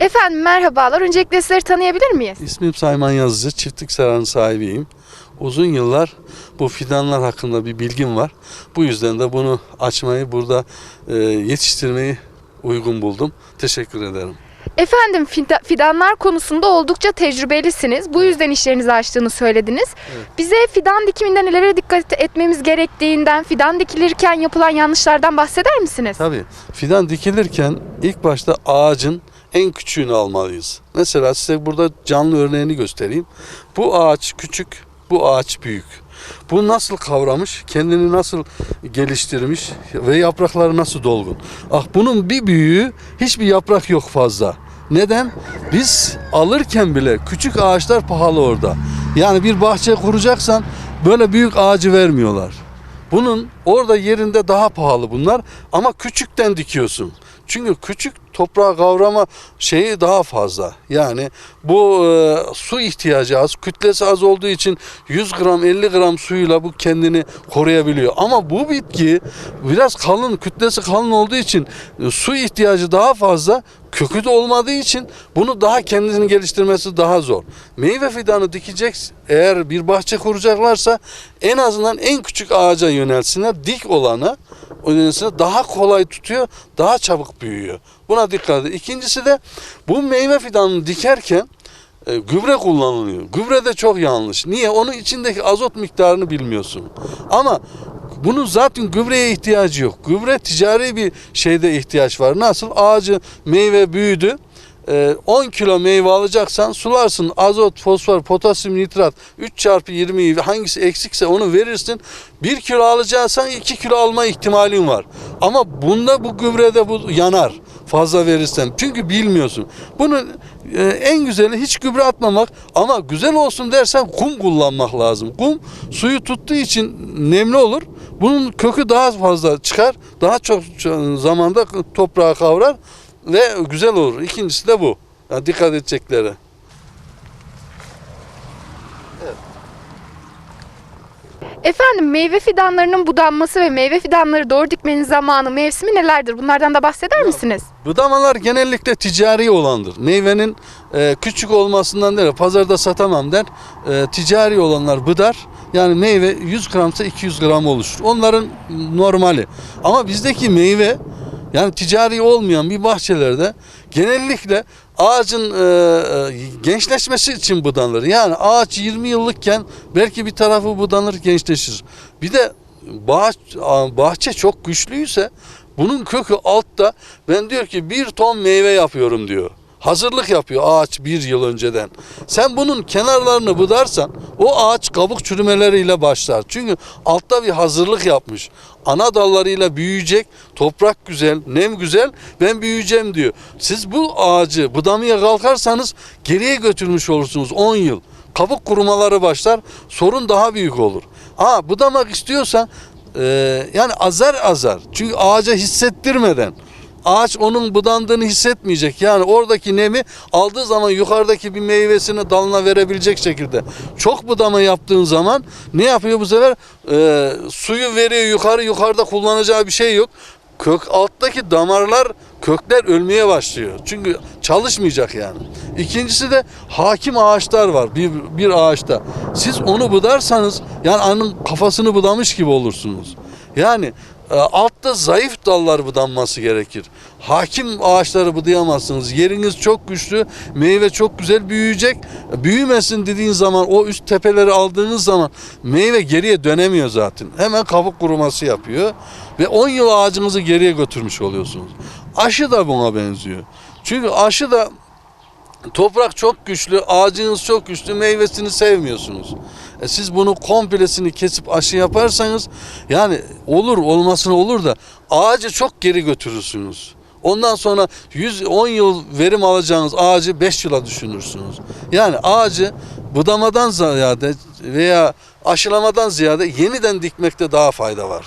Efendim merhabalar. Öncelikle sizleri tanıyabilir miyiz? İsmim Sayman Yazıcı. Çiftlik Saran sahibiyim. Uzun yıllar bu fidanlar hakkında bir bilgim var. Bu yüzden de bunu açmayı burada e, yetiştirmeyi uygun buldum. Teşekkür ederim. Efendim fida- fidanlar konusunda oldukça tecrübelisiniz. Bu yüzden işlerinizi açtığını söylediniz. Bize fidan dikiminde nelere dikkat etmemiz gerektiğinden, fidan dikilirken yapılan yanlışlardan bahseder misiniz? Tabii fidan dikilirken ilk başta ağacın en küçüğünü almalıyız. Mesela size burada canlı örneğini göstereyim. Bu ağaç küçük, bu ağaç büyük. Bu nasıl kavramış, kendini nasıl geliştirmiş ve yaprakları nasıl dolgun. Ah bunun bir büyüğü hiçbir yaprak yok fazla. Neden? Biz alırken bile küçük ağaçlar pahalı orada. Yani bir bahçe kuracaksan böyle büyük ağacı vermiyorlar. Bunun orada yerinde daha pahalı bunlar ama küçükten dikiyorsun. Çünkü küçük toprağa kavrama şeyi daha fazla. Yani bu e, su ihtiyacı az, kütlesi az olduğu için 100 gram 50 gram suyla bu kendini koruyabiliyor. Ama bu bitki biraz kalın, kütlesi kalın olduğu için e, su ihtiyacı daha fazla. Kökü de olmadığı için bunu daha kendini geliştirmesi daha zor. Meyve fidanı dikecek eğer bir bahçe kuracaklarsa en azından en küçük ağaca yönelsinler. Dik olana o yönelsinler daha kolay tutuyor, daha çabuk büyüyor. Buna dikkat edin. İkincisi de bu meyve fidanını dikerken e, gübre kullanılıyor. Gübre de çok yanlış. Niye? Onun içindeki azot miktarını bilmiyorsun. Ama bunun zaten gübreye ihtiyacı yok. Gübre ticari bir şeyde ihtiyaç var. Nasıl? Ağacı meyve büyüdü. E, 10 kilo meyve alacaksan sularsın azot, fosfor, potasyum, nitrat 3 çarpı 20'yi hangisi eksikse onu verirsin. 1 kilo alacaksan 2 kilo alma ihtimalin var. Ama bunda bu gübrede bu yanar fazla verirsen. Çünkü bilmiyorsun. Bunu e, en güzeli hiç gübre atmamak ama güzel olsun dersen kum kullanmak lazım. Kum suyu tuttuğu için nemli olur. Bunun kökü daha fazla çıkar. Daha çok zamanda toprağa kavrar ve güzel olur. İkincisi de bu. Yani dikkat edecekleri. Efendim meyve fidanlarının budanması ve meyve fidanları doğru dikmenin zamanı, mevsimi nelerdir? Bunlardan da bahseder misiniz? Budamalar genellikle ticari olandır. Meyvenin e, küçük olmasından değil, pazarda satamam der. E, ticari olanlar bıdar. Yani meyve 100 gramsa 200 gram oluşur. Onların normali. Ama bizdeki meyve yani ticari olmayan bir bahçelerde genellikle ağacın e, e, gençleşmesi için budanır. Yani ağaç 20 yıllıkken belki bir tarafı budanır gençleşir. Bir de bahçe, bahçe çok güçlüyse bunun kökü altta ben diyor ki bir ton meyve yapıyorum diyor. Hazırlık yapıyor ağaç bir yıl önceden. Sen bunun kenarlarını budarsan o ağaç kabuk çürümeleriyle başlar. Çünkü altta bir hazırlık yapmış. Ana dallarıyla büyüyecek, toprak güzel, nem güzel, ben büyüyeceğim diyor. Siz bu ağacı budamaya kalkarsanız geriye götürmüş olursunuz 10 yıl. Kabuk kurumaları başlar, sorun daha büyük olur. Ha budamak istiyorsan ee, yani azar azar. Çünkü ağaca hissettirmeden ağaç onun budandığını hissetmeyecek. Yani oradaki nemi aldığı zaman yukarıdaki bir meyvesini dalına verebilecek şekilde. Çok budama yaptığın zaman ne yapıyor bu sefer? Ee, suyu veriyor yukarı yukarıda kullanacağı bir şey yok. Kök alttaki damarlar kökler ölmeye başlıyor. Çünkü çalışmayacak yani. İkincisi de hakim ağaçlar var bir, bir ağaçta. Siz onu budarsanız yani anın kafasını budamış gibi olursunuz. Yani e, altta zayıf dallar budanması gerekir. Hakim ağaçları budayamazsınız. Yeriniz çok güçlü, meyve çok güzel büyüyecek. Büyümesin dediğin zaman o üst tepeleri aldığınız zaman meyve geriye dönemiyor zaten. Hemen kabuk kuruması yapıyor ve 10 yıl ağacınızı geriye götürmüş oluyorsunuz. Aşı da buna benziyor. Çünkü aşı da Toprak çok güçlü, ağacınız çok güçlü, meyvesini sevmiyorsunuz. E siz bunu komplesini kesip aşı yaparsanız yani olur olmasına olur da ağacı çok geri götürürsünüz. Ondan sonra 110 yıl verim alacağınız ağacı 5 yıla düşünürsünüz. Yani ağacı budamadan ziyade veya aşılamadan ziyade yeniden dikmekte daha fayda var.